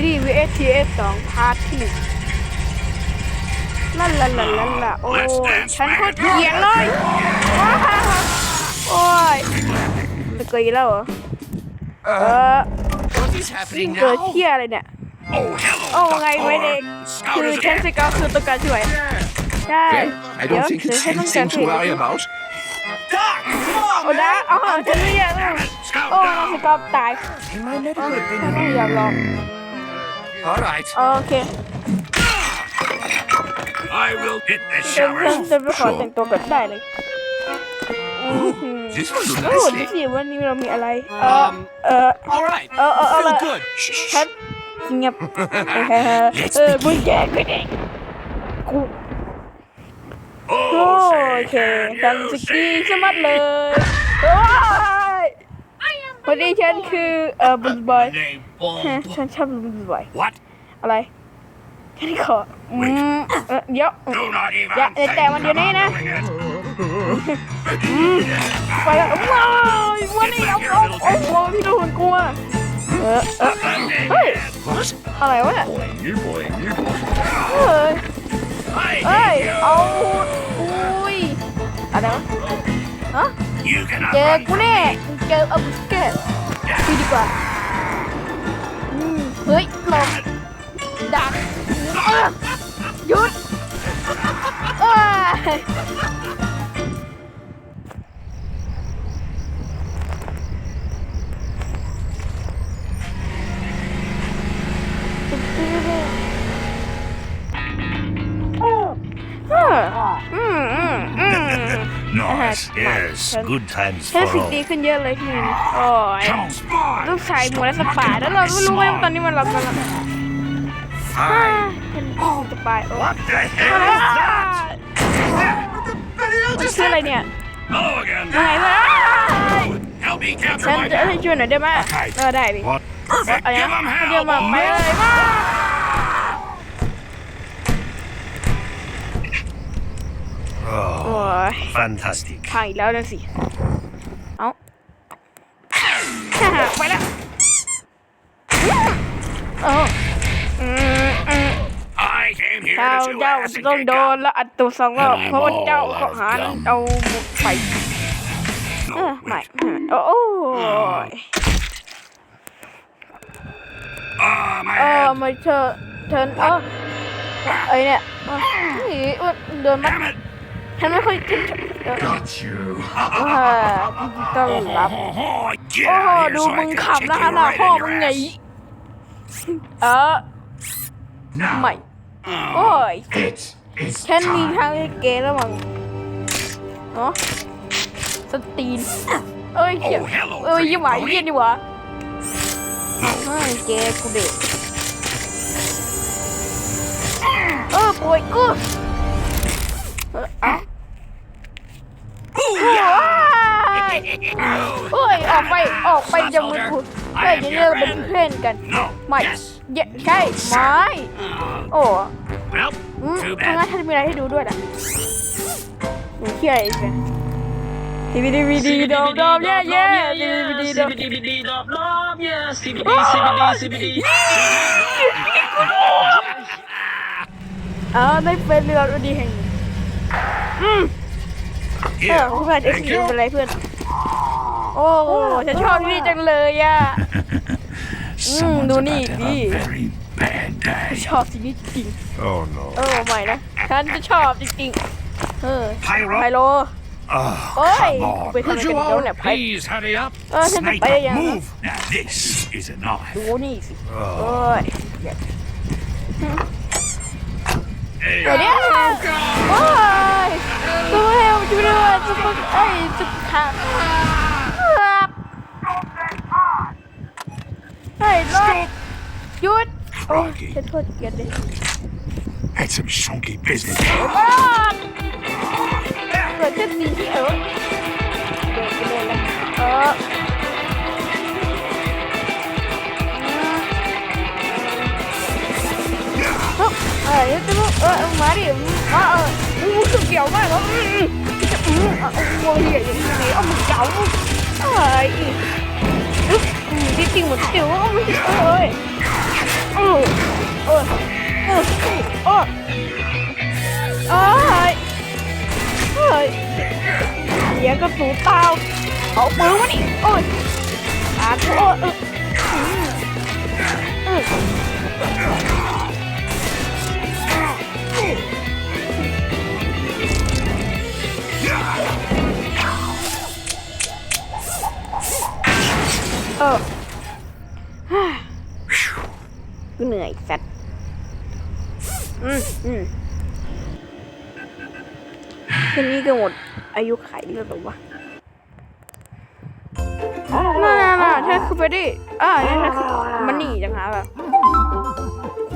ดี VSTS 2พาร์ทที่หนึ่งลันลันลันลันละโอ้ยฉันโคตรเกลียงเลยว้าวโอ้ยมันเกยแล้วเหรอเออ What is happening เกิด now? เที่ยอะไรเนี่ย Oh, hello. โอ้ไงไว้เด็ก Scout คือ is ฉัน ahead. สกาวคือต้องการช่วยใช่ I เดี๋ยว don't think เดี๋ยว it's ฉันต้องการ anything ช่วย to worry about. Doc, come on, โอ้นะเอาหาฉันไม่อยาก Damn it. Scout โอ้ส down. กาวตาย He might not ฉัน have ไม่ been อยากลอง All right. โอเค I will hit the ฉันฉัน showers. จะไปขอแต่งตัวก่อนได้เลยอืม This will do โอ้ดู nicely. สิวันนี้เรามีอะไร เออ Um, เออ all right. Uh, uh, uh, Feel uh, good. ฉันเงียบเออมึงแกก็ได้กู โอ Oh, say, เค can ฉัน you สกี see สมัดเลยโอ้ย วันนี้ฉันคือเออบุญบอย my name, Bob? ฉันชอบบุญบอย What? อะไรฉันขออืมเออเดี๋ยว Do not even อย่า think แต่วันเดียวนี้นะ about it. ไปแล้วว้าววันนี้เอาเอาเอาหัวพี่ดูหุ่นกลัวเออเออ Sunday, Hey. man. What? อะไรวะเนี่ย You boy, you boy. เฮ้ย I เฮ้ย hate you. เอาอุ้ยอะไรวะฮะ You cannot เจอ run กู from แน่ me. เออาบุสเกตพี่ดีกว่าอืมเฮ้ยหลบดักเอ้อหยุดเอ้ยเ Nice. Yes, good times ใช้สิ่งดีขึ้นเยอะเลยที่นี่โอ้ย Come on, spy. ลูกชายหมูและสปายแล้วเราไม่รู้ไหมว่าตอนนี้มันเรากำลังอ่า Fine. เป็นสปายโอ้ What the hell is that? มันคืออะไรเนี่ย Hello again. ยังไงวะ Help me ฉั capture น my จะให้ dad. ช่วยหน่อยได้ไหมเออได้ดิ What? Perfect. อะไร Give นะ him เดี๋ยว hell, มาไปเลย boys. มา Oh, โอ้ย fantastic. พังอีกแล้วนั่นสิ เอ้าไปแล้วเอออืมอืม I came here เจ้า to เจ้า ask ต้องโดนแล้วอัดตัวสองรอบเพราะว่าเจ้าเขาหาเอาไปเออไม่โอ้ย Oh, my เออ head. ไม่เธอเธอเออไอเนี่ยเออนี่อ้วนโดนมัด Damn it. ฉันไม่ค่อยฉันเออ Got you. เออต้อนรับ Oh, get โอ้โห out of here ดู so มึ I ง can ขับ kick นะ you ขนาด right พ่อ in มึ your งไง ass. เออ Now, ไม่โอ้ย it is ฉันมีทาง time. ให้เกย์แล้วมั้งเนาะสตีนเอ้ยเหี้ย Oh, hello, เอ้ย pretty ยี่หวาย pony. เยี่ยนี่หวะ No. เฮ้ยเกย์กูเด็ก กูเฮ้ยจะเลิกเป็นเพื่อนกัน No. ไม่ Yes. เยใช่ไม่ Oh, โอ้ well, อืม too ทางนั้น bad. ฉันมีอะไรให้ดูด้วยนะหนูเชื่ออีกนะทีวีดีวีดีดอมดอมเย่เย่ทีวีดีดอม CBD dop dop, yeah, CBD, CBD, CBD. อ๋อได้เป็นเรือรดีแห่งหนึ่งอืมเออ Here. เพื่อนเอ็กซ์เป็นไรเพื่อน โอ้ฉันชอบที่นี่จังเลยอะ Someone's no about need to have me. a very bad day. ชอบที่นี่จริง Oh, no. เออใหม่นะ ฉันจะชอบจริงๆ เออ Pyro? ไพโล Oh, Oi. come on. ไปทำอะไรกันเดี๋ยวเนี่ยไพ Please hurry up. เออฉันจะ Snake ไป up, ยัง move. Now this is a knife. ดูนี่สิโอ้ Oh. ย Hey. เดี๋ยวนี้โอ้ยตัวเฮลช่วยด้วยซุปเปอร์ไอ้ยซุปเปอร์คาร์ครับ เฮ้ยรถหยุดโอ้ยฉันโทษเกียรติเลย That's some shonky business. อ้าวเกิดขึ้นดีที่เออเดินไปเลยละเออเออเออเดี๋ยวจะเออเอามาดิมาเอออู้สุดเกี่ยวมากเหรออืมอืมอะโอ้ยอย่างนี้เอามือเก่าเอ้ยอึ๊บอืมที่ จริงหมดจิ๋วเอ้ยเอ้ยเอ้ยเอ้ยเอ้ยเอ้ยเสียกระสุนเปล่าเอาปืนวะนี่โอ้ยอาโอ้ย เออฮ่ากูเหนื่อยสัตว์อืมอืมแค่นี้ก็หมดอายุไขแล้วหรอวะน่าน่าน่าเธอคือไปดิอ่านี่ยเธอคือมันหนีจังหาแบบ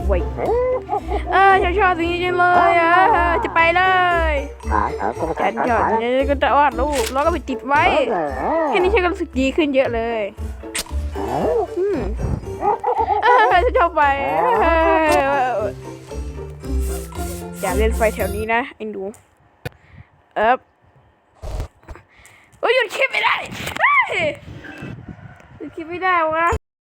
เว้ยเออฉันชอบสิ่งนี้จังเลยอะจะไปเลยฉันชอบเนี่ยก็จะวาดรูปแล้วก็ไปติดไว้ แค่นี้ฉันก็รู้สึกดีขึ้นเยอะเลย อืมเออฉันชอบไปอย่าเล่นไฟแถวนี้นะไอ้หนูเอ๊บโอ้ยหยุดคลิปไม่ได้หยุดคลิปไม่ได้วะ